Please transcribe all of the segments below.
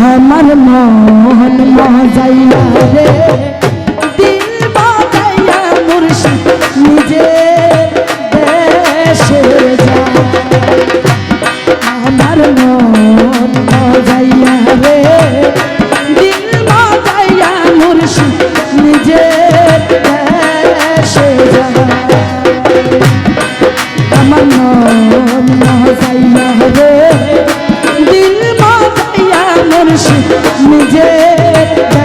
আমার মন মজাইয়া রে। দিল বাজাইয়া মুর্শিদ নিজে দেশে যায়। আমার মন মজাইয়া রে। দিল বাজাইয়া মুর্শিদ নিজে দেশে যায়। আমার মন মজাইয়া রে। দিল মানুষ নিজের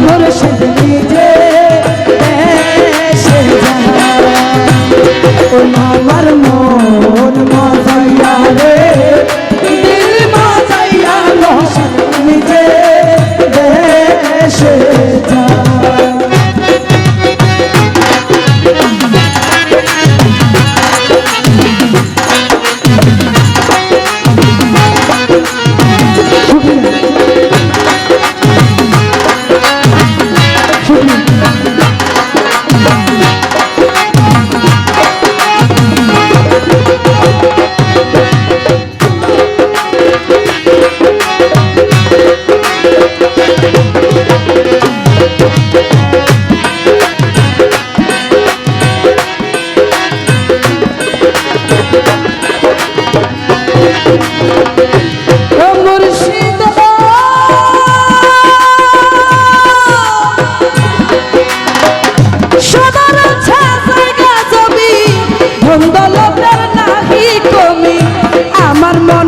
মুর্শিদ নিজে দেশে যায় ও মাওয়ার মোর সোনার জায়গা জমি ধন্দলতার আমার মন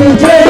Jai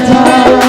time.